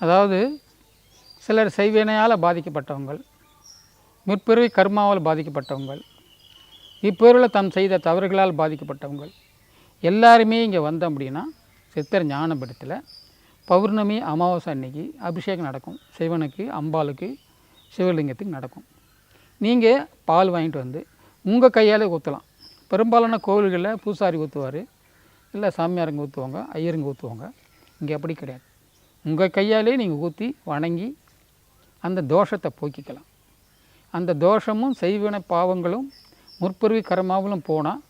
அதாவது சிலர் செய்வினையால் பாதிக்கப்பட்டவங்கள் முற்பிறவி கர்மாவால் பாதிக்கப்பட்டவங்கள் இப்பொருளில் தம் செய்த தவறுகளால் பாதிக்கப்பட்டவங்கள். எல்லாருமே இங்கே வந்தோம் அப்படின்னா சித்தர் ஞானபடத்தில் பௌர்ணமி அமாவாசை அன்னைக்கு அபிஷேகம் நடக்கும். சிவனுக்கு அம்பாளுக்கு சிவலிங்கத்துக்கு நடக்கும். நீங்கள் பால் வாங்கிட்டு வந்து உங்கள் கையால் ஊற்றலாம் பெரும்பாலான கோவில்களில் பூசாரி ஊற்றுவார் இல்லை சாமியாருங்க ஊற்றுவாங்க ஐயருங்க ஊற்றுவாங்க இங்கே அப்படி கிடையாது. உங்கள் கையாலே நீங்கள் ஊற்றி வணங்கி அந்த தோஷத்தை போக்கிக்கலாம். அந்த தோஷமும் செய்வினை பாவங்களும் முற்பருவி கரமாவலும் போனால்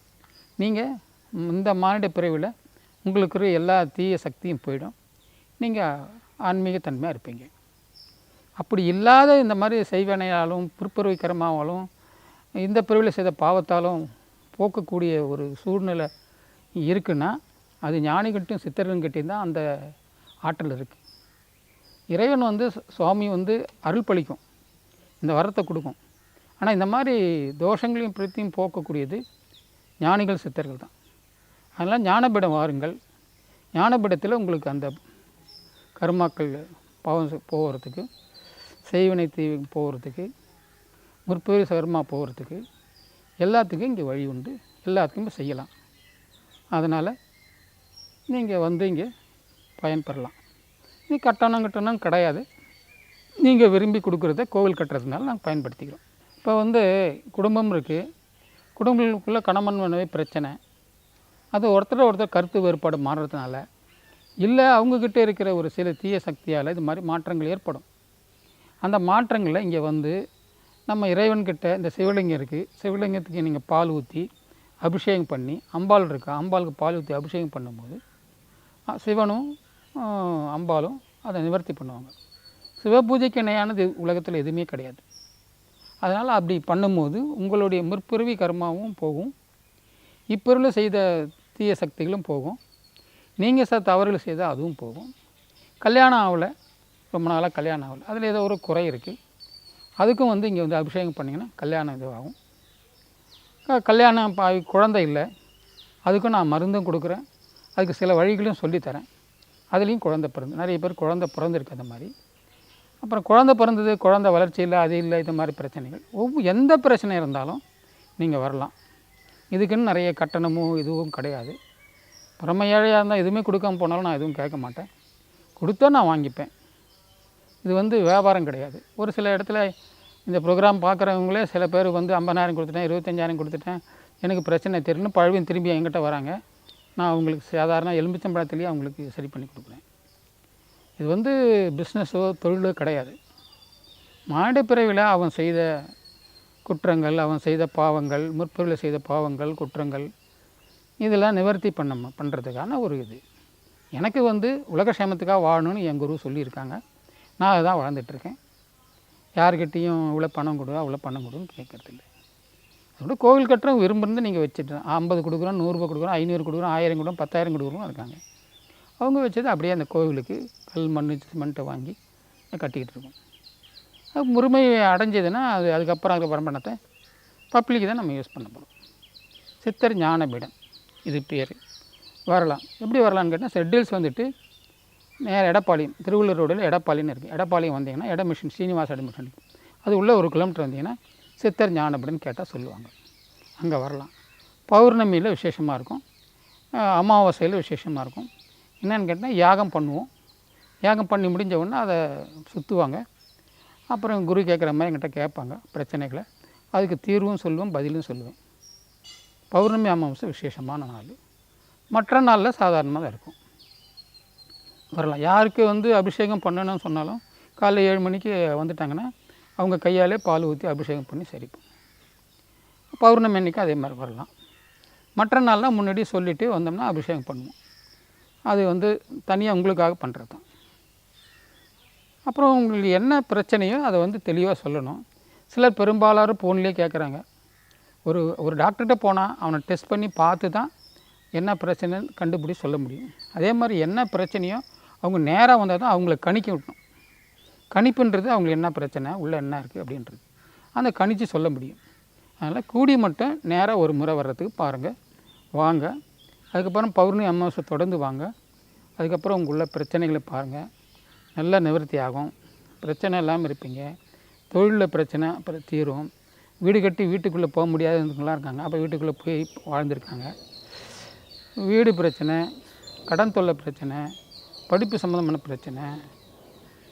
நீங்கள் இந்த மானிட பிறவியில் உங்களுக்கு இருக்கிற எல்லா தீய சக்தியும் போயிடும். நீங்கள் ஆன்மீகத்தன்மையாக இருப்பீங்க. அப்படி இல்லாத இந்த மாதிரி செய்வனையாலும் பிற்பருவி கரமாவாலும் இந்த பிறவியில் செய்த பாவத்தாலும் போக்கக்கூடிய ஒரு சூழ்நிலை இருக்குன்னா அது ஞானிகிட்டும் சித்தர்கள்கிட்டையும் தான் அந்த ஆற்றல் இருக்குது இறைவன் வந்து சுவாமி வந்து அருள் பழிக்கும் இந்த வரத்தை கொடுக்கும். ஆனால் இந்த மாதிரி தோஷங்களையும் பிரத்தியும் போக்கக்கூடியது ஞானிகள் சித்தர்கள் தான். அதனால் ஞானபீடம் வாருங்கள். ஞானபீடத்தில் உங்களுக்கு அந்த கர்மாக்கள் பாவம் போகிறதுக்கு செய்வினை தீ போகிறதுக்கு முற்பெரிய கர்மா போகிறதுக்கு எல்லாத்துக்கும் இங்கே வழி உண்டு. எல்லாத்துக்குமே செய்யலாம். அதனால் நீங்கள் வந்து இங்கே பயன்பெறலாம். இது கட்டணம் கட்டணம் கிடையாது. நீங்கள் விரும்பி கொடுக்குறத கோவில் கட்டுறதுனால நாங்கள் பயன்படுத்திக்கிறோம். இப்போ வந்து குடும்பம் இருக்குது குடும்பங்களுக்குள்ளே கணவன் மனைவி பிரச்சனை. அது ஒருத்தர் ஒருத்தர் கருத்து வேறுபாடு மாறுறதுனால இல்லை அவங்கக்கிட்ட இருக்கிற ஒரு சில தீய சக்தியால் இது மாதிரி மாற்றங்கள் ஏற்படும். அந்த மாற்றங்களை இங்கே வந்து நம்ம இறைவன்கிட்ட இந்த சிவலிங்கம் இருக்குது சிவலிங்கத்துக்கு நீங்கள் பால் ஊற்றி அபிஷேகம் பண்ணி அம்பாள் இருக்கா? அம்பாளுக்கு பால் ஊற்றி அபிஷேகம் பண்ணும்போது சிவனும் அம்பாலும் அம்பாளும் அதை நிவர்த்தி பண்ணுவாங்க. சிவபூஜைக்கு இணையானது உலகத்தில் எதுவுமே கிடையாது. அதனால் அப்படி பண்ணும்போது உங்களுடைய முற்பிறவி கர்மாவும் போகும். இப்பொருள் செய்த தீய சக்திகளும் போகும். நீங்கள் சார் தவறுகள் செய்தால் அதுவும் போகும். கல்யாணம் ஆகலை ரொம்ப நாளாக கல்யாணம் ஆகலை அதில் ஏதோ ஒரு குறை இருக்குது அதுக்கும் வந்து இங்கே வந்து அபிஷேகம் பண்ணிங்கன்னா கல்யாணம் இதுவாகும். கல்யாணம் பா குழந்தை இல்லை. அதுக்கும் நான் மருந்தும் கொடுக்குறேன். அதுக்கு சில வழிகளும் சொல்லித்தரேன். அதுலேயும் குழந்தை பிறந்து நிறைய பேர் குழந்தை பிறந்திருக்கு அந்த மாதிரி. அப்புறம் குழந்தை பிறந்தது குழந்தை வளர்ச்சி இல்லை அது இல்லை இது மாதிரி பிரச்சனைகள். ஒவ்வொரு எந்த பிரச்சனை இருந்தாலும் நீங்கள் வரலாம். இதுக்குன்னு நிறைய கட்டணமும் இதுவும் கிடையாது. பரம ஏழையாக இருந்தால் எதுவுமே கொடுக்காம போனாலும் நான் எதுவும் கேட்க மாட்டேன். கொடுத்தா நான் வாங்கிப்பேன். இது வந்து வியாபாரம் கிடையாது. ஒரு சில இடத்துல இந்த ப்ரோக்ராம் பார்க்குறவங்களே சில பேர் வந்து ஐம்பதாயிரம் கொடுத்துட்டேன் இருபத்தஞ்சாயிரம் கொடுத்துட்டேன் எனக்கு பிரச்சனை தெரியும்னு பழுவின் திரும்பி என்கிட்ட வராங்க. நான் அவங்களுக்கு சாதாரண எலும்பிச்சம்பழத்துலேயே அவங்களுக்கு சரி பண்ணி கொடுக்குறேன். இது வந்து பிஸ்னஸோ தொழிலோ கிடையாது. மானிட பிறவியில் அவன் செய்த குற்றங்கள் அவன் செய்த பாவங்கள் முற்பிறவில் செய்த பாவங்கள் குற்றங்கள் இதெல்லாம் நிவர்த்தி பண்ண பண்ணுறதுக்கான ஒரு இது. எனக்கு வந்து உலக சேமத்துக்காக வாழணும்னு என் குரு சொல்லியிருக்காங்க. நான் அதை தான் வாழ்ந்துட்டுருக்கேன் யார்கிட்டேயும் இவ்வளோ பணம் கொடு அவ்வளோ பணம் கொடுன்னு கேட்கறது அதோட கோவில் கட்டுறவங்க விரும்புறது நீங்கள் வச்சுட்டு ஐம்பது கொடுக்குறோம் நூறுரூபா கொடுக்குறோம் ஐநூறு கொடுக்குறோம் ஆயிரம் கொடுக்குறோம் பத்தாயிரம் கொடுக்குறோம் இருக்காங்க. அவங்க வச்சது அப்படியே அந்த கோவிலுக்கு கல் மண் சிமெண்ட்டை வாங்கி கட்டிக்கிட்டு இருக்கோம். அது முழுமை அடைஞ்சதுன்னா அது அதுக்கப்புறம் அதுக்கப்புறம் பணத்தை பப்ளிக்கு தான் நம்ம யூஸ் பண்ண போகிறோம் சித்தர் ஞானபீடம் இது பேர். வரலாம். எப்படி வரலான்னு கேட்டால் செட்டில்ஸ் வந்துட்டு நேர எடப்பாளையம் திருவள்ளூர் ரோடில் எடப்பாளையம்னு இருக்குது எடப்பாளையம் வந்தீங்கன்னா எடமிஷன் ஸ்ரீனிவாச எடமிஷன் அது உள்ளே ஒரு கிலோமீட்டர் வந்தீங்கன்னா சித்தர் ஞானபீடம்னு கேட்டால் சொல்லுவாங்க. அங்கே வரலாம். பௌர்ணமியில் விசேஷமாக இருக்கும். அமாவாசையில் விசேஷமாக இருக்கும். என்னன்னு கேட்டால் யாகம் பண்ணுவோம். யாகம் பண்ணி முடிஞ்ச உடனே அதை சுற்றுவாங்க அப்புறம் குரு கேட்குற மாதிரி என்கிட்ட கேட்பாங்க பிரச்சனைகளை. அதுக்கு தீர்வும் சொல்லுவேன் பதிலும் சொல்லுவேன். பௌர்ணமி அமாவாசை விசேஷமான நாள். மற்ற நாளில் சாதாரணமாக தான் இருக்கும். வரலாம். யாருக்கு வந்து அபிஷேகம் பண்ணணும்னு சொன்னாலும் காலைல ஏழு மணிக்கு வந்துட்டாங்கன்னா அவங்க கையாலே பால் ஊற்றி அபிஷேகம் பண்ணி சரிப்போம். பௌர்ணமி அன்றைக்கி அதே மாதிரி வரலாம். மற்ற நாள்லாம் முன்னாடி சொல்லிவிட்டு வந்தோம்னா அபிஷேகம் பண்ணுவோம். அது வந்து தனியாக உங்களுக்காக பண்ணுறது தான். அப்புறம் உங்களுக்கு என்ன பிரச்சனையோ அதை வந்து தெளிவாக சொல்லணும். சிலர் பெரும்பாலாரும் ஃபோன்லேயே கேட்குறாங்க ஒரு ஒரு டாக்டர்கிட்ட போனால் அவனை டெஸ்ட் பண்ணி பார்த்து தான் என்ன பிரச்சனைன்னு கண்டுபிடி சொல்ல முடியும். அதே மாதிரி என்ன பிரச்சனையோ அவங்க நேராக வந்தால் தான் அவங்கள கணிக்க விட்டணும் கணிப்புன்றது அவங்களுக்கு என்ன பிரச்சனை? உள்ளே என்ன இருக்குது அப்படின்றது. அந்த கணித்து சொல்ல முடியும். அதனால் கூடி மட்டும் நேராக ஒரு முறை வர்றதுக்கு பாருங்கள் வாங்க. அதுக்கப்புறம் பௌர்ணமி அமாவாசை தொடர்ந்து வாங்க. அதுக்கப்புறம் உங்களுள்ள பிரச்சனைகளை பாருங்கள் நல்லா நிவர்த்தி ஆகும். பிரச்சனை இல்லாமல் இருப்பீங்க. தொழிலில் பிரச்சனை அப்புறம் தீரும். வீடு கட்டி வீட்டுக்குள்ளே போக முடியாதவங்களாம் இருக்காங்க. அப்போ வீட்டுக்குள்ளே போய் வாழ்ந்துருக்காங்க. வீடு பிரச்சனை கடன் தொல்லை பிரச்சனை படிப்பு சம்மந்தமான பிரச்சனை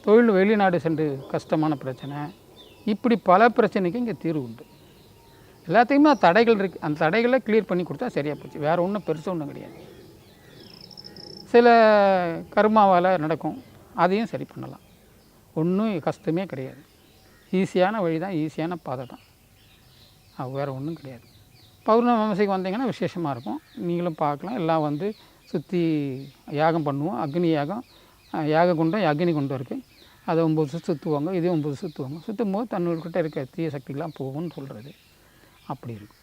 தொழில் வெளிநாடு சென்று கஷ்டமான பிரச்சனை. இப்படி பல பிரச்சனைக்கு இங்கே தீர்வு உண்டு. எல்லாத்தையுமே தடைகள் இருக்குது அந்த தடைகளை கிளியர் பண்ணி கொடுத்தா சரியாக போச்சு. வேறு ஒன்றும் பெருசு ஒன்றும் கிடையாது. சில கர்மாவால் நடக்கும். அதையும் சரி பண்ணலாம். ஒன்றும் கஷ்டமே கிடையாது. ஈஸியான வழி தான் ஈஸியான பாதை தான். அது வேறு ஒன்றும் கிடையாது. பௌர்ணமி அமாவாசைக்கு வந்தீங்கன்னா விசேஷமாக இருக்கும். நீங்களும் பார்க்கலாம். எல்லாம் வந்து சுற்றி யாகம் பண்ணுவோம். அக்னி யாகம் யாக குண்டம் அக்னி குண்டம் இருக்குது அதை ஒம்பது சுற்று சுற்றுவாங்க இதே ஒம்பது சுற்றுவாங்க. சுற்றும் போது தன்னூர்கிட்ட இருக்க தீய சக்திகள்லாம் போகும்னு சொல்கிறது அப்படி இருக்கும்.